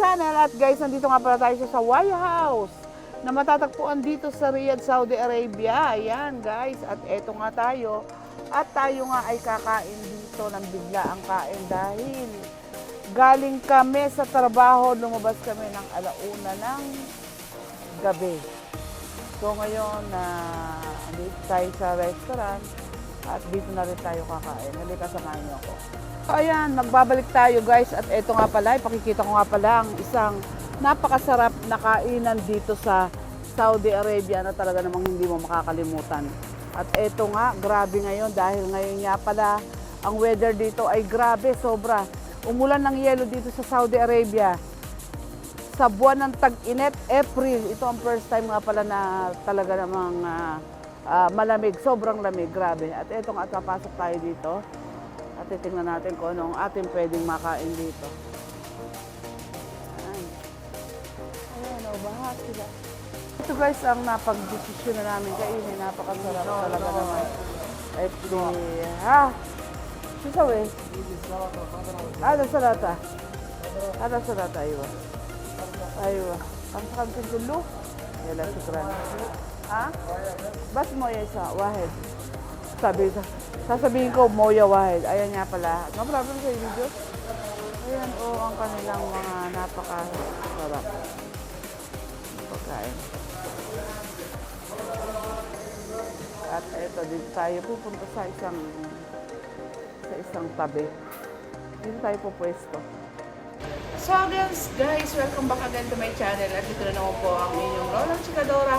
channel at guys, nandito nga pala tayo sa Sawaya House na matatagpuan dito sa Riyadh, Saudi Arabia. Ayan guys, at eto nga tayo. At tayo nga ay kakain dito ng bigla ang kain dahil galing kami sa trabaho, lumabas kami ng alauna ng gabi. So ngayon, na dito tayo sa restaurant at dito na rin tayo kakain. Halika, samahan niyo ako. So ayan, magbabalik tayo guys at eto nga pala, ipakikita ko nga pala ang isang napakasarap na kainan dito sa Saudi Arabia na talaga namang hindi mo makakalimutan. At eto nga, grabe ngayon dahil ngayon nga pala ang weather dito ay grabe, sobra. Umulan ng yelo dito sa Saudi Arabia sa buwan ng tag-init, April. Ito ang first time nga pala na talaga namang ah, uh, malamig, sobrang lamig, grabe. At etong at papasok tayo dito at titingnan natin kung anong ating pwedeng makain dito. Ayan. Ayan, o, baha sila. Ito guys, ang napag-desisyon na namin kainin, napakasarap no, talaga no. naman. Ay, ha? Susawi? Ah, nasalata. Ah, nasalata, aywa. Aywa. Ang sakang sa gulo. Yala, sukrana. Aywa. Ha? Bas Moya sa Wahed. Sabi, sasabihin ko Moya Wahed. Ayan nga pala. No problem sa video. Ayan, oh, ang kanilang mga napaka sarap pagkain. At eto, dito tayo pupunta sa isang sa isang tabi. Dito tayo pupwesto. So guys, guys, welcome back again to my channel. At ito na naman po ang inyong Roland Chikadora.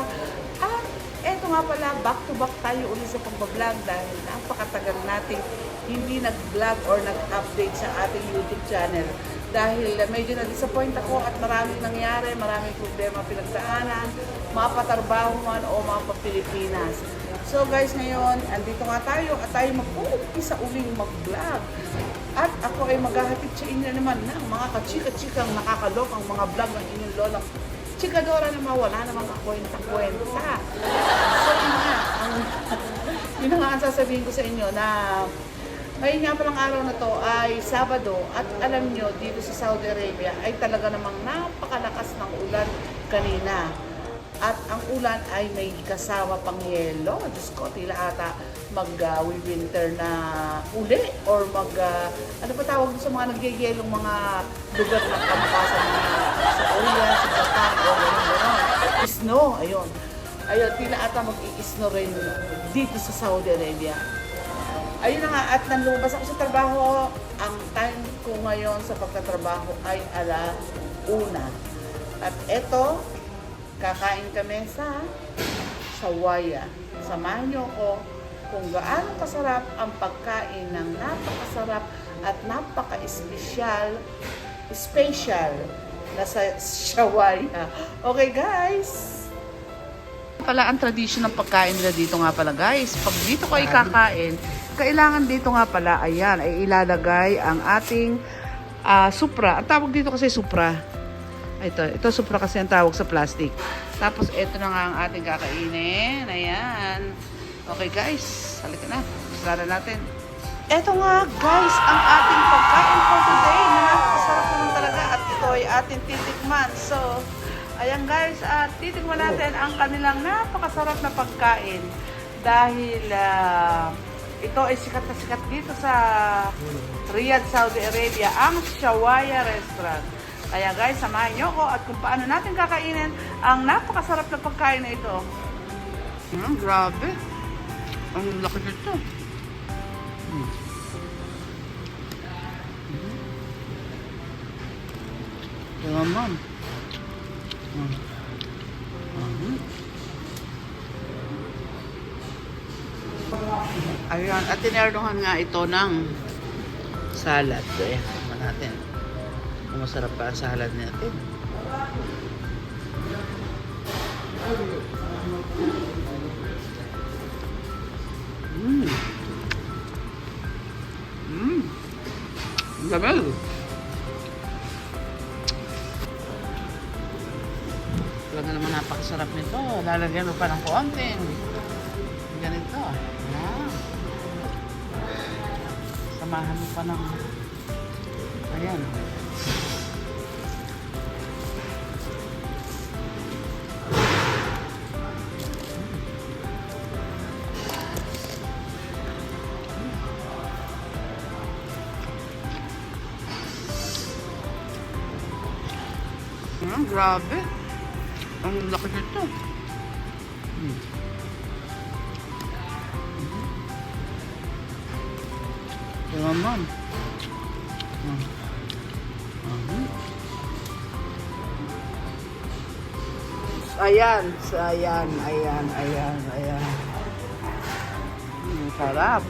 At eto nga pala, back to back tayo ulit sa pagbablog dahil napakatagal natin hindi nag-vlog or nag-update sa ating YouTube channel. Dahil medyo na-disappoint ako at maraming nangyari, maraming problema pinagdaanan, mapatarbaho man o mga Pilipinas. So guys, ngayon, andito nga tayo at tayo mag-uumpisa uling mag-vlog. At ako ay maghahatid sa inyo naman ng mga kachika-chikang nakakalok ang mga vlog ng inyong lolang chikadora na mawala namang kakwenta-kwenta. So yun nga, ang, yun nga ang sasabihin ko sa inyo na ngayon nga palang araw na to ay Sabado at alam nyo dito sa Saudi Arabia ay talaga namang napakalakas ng ulan kanina. At ang ulan ay may kasama pang yelo. Diyos ko, tila ata mag-winter na uli or mag, ah, ano pa tawag sa mga nagyayelong mga lugar ng kamukha sa mga sa Korea, sa o gano'n. Snow, ayun. Ayun, tila ata mag-i-snow rin dito sa Saudi Arabia. Ayun na nga, at nang lumabas ako sa trabaho, ang time ko ngayon sa pagtatrabaho ay ala una. At eto, kakain kami sa Sawaya. Samahan niyo ko kung gaano kasarap ang pagkain ng napakasarap at napaka-espesyal, special na sa Sawaya. Okay guys! pala ang tradition ng pagkain nila dito nga pala guys. Pag dito kayo kakain, kailangan dito nga pala, ayan, ay ilalagay ang ating ah, supra. Ang tawag dito kasi supra. Ito, ito supra kasi ang tawag sa plastic. Tapos ito na nga ang ating kakainin. Ayan. Okay guys, halika na. Sarara natin. Ito nga guys, ang ating pagkain for today ating titikman. So, ayan guys, at titikman natin ang kanilang napakasarap na pagkain dahil ah, ito ay sikat na sikat dito sa Riyadh, Saudi Arabia, ang Shawaya Restaurant. Kaya guys, samahan niyo ko at kung paano natin kakainin ang napakasarap na pagkain na ito. Hmm, grabe. Ang laki nito. Hmm. Yung naman. Hmm. Mhm. Ayan, at tinerdohan nga ito ng salad. So, ayan, tingnan natin. Kung masarap pa ang salad natin. Mmm. Mmm. Ang Sarap nito. Lalagyan mo pa ng konti. Ganito. Ayan. Samahan mo pa ng... Ayan. Mm, grabe. Ang laki nito. Hmm. Ma'am? Hmm. Mhm. Ayan, ayan, ayan, ayan, ayan. Hmm, sarap.